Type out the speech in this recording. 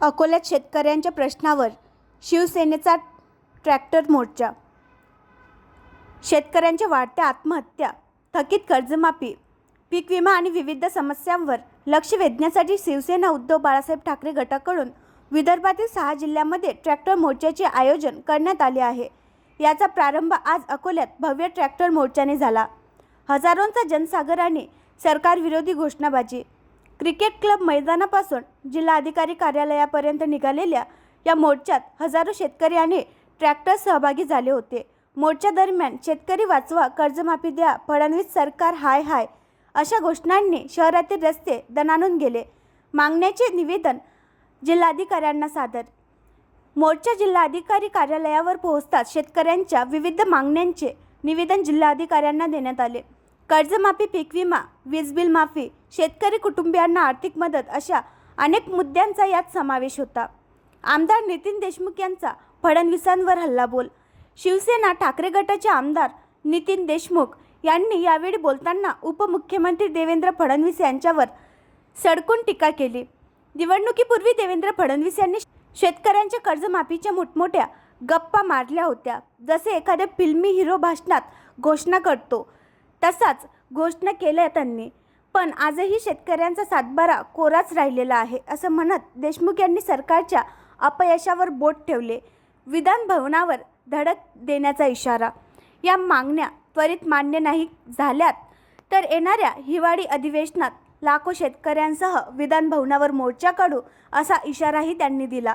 अकोल्यात शेतकऱ्यांच्या प्रश्नावर शिवसेनेचा ट्रॅक्टर मोर्चा. शेतकऱ्यांच्या वाढत्या आत्महत्या थकीत कर्जमाफी पीक विमा आणि विविध समस्यांवर लक्ष वेधण्यासाठी शिवसेना उद्धव बाळासाहेब ठाकरे गटाकडून विदर्भातील सहा जिल्ह्यांमध्ये ट्रॅक्टर मोर्चाचे आयोजन करण्यात आले आहे. याचा प्रारंभ आज अकोल्यात भव्य ट्रॅक्टर मोर्चाने झाला. हजारोंचा जनसागराने सरकारविरोधी घोषणाबाजी क्रिकेट क्लब मैदानापासून जिल्हाधिकारी कार्यालयापर्यंत निघालेल्या या मोर्चात हजारो शेतकरी आणि ट्रॅक्टर सहभागी झाले होते. मोर्चा दरम्यान शेतकरी वाचवा कर्जमाफी द्या फडणवीस सरकार हाय हाय अशा घोषणांनी शहरातील रस्ते दणानून गेले. मागण्याचे निवेदन जिल्हाधिकाऱ्यांना सादर. मोर्चा जिल्हाधिकारी कार्यालयावर पोहोचताच शेतकऱ्यांच्या विविध मागण्यांचे निवेदन जिल्हाधिकाऱ्यांना देण्यात आले. कर्जमाफी पीक विमा वीज बिल माफी शेतकरी कुटुंबियांना आर्थिक मदत अशा अनेक मुद्द्यांचा यात समावेश होता. आमदार नितीन देशमुख यांचा फडणवीसांवर हल्लाबोल. शिवसेना ठाकरे गटाचे आमदार नितीन देशमुख यांनी यावेळी बोलताना उपमुख्यमंत्री देवेंद्र फडणवीस यांच्यावर सडकून टीका केली. निवडणुकीपूर्वी देवेंद्र फडणवीस यांनी शेतकऱ्यांच्या कर्जमाफीच्या मोठमोठ्या गप्पा मारल्या होत्या. जसे एखाद्या फिल्मी हिरो भाषणात घोषणा करतो तसाच घोषणा केल्या त्यांनी. पण आजही शेतकऱ्यांचा सातबारा कोराच राहिलेला आहे असं म्हणत देशमुख यांनी सरकारच्या अपयशावर बोट ठेवले. विधान भवनावर धडक देण्याचा इशारा. या मागण्या त्वरित मान्य नाही झाल्यात तर येणाऱ्या हिवाळी अधिवेशनात लाखो शेतकऱ्यांसह विधान भवनावर मोर्चा काढू असा इशाराही त्यांनी दिला.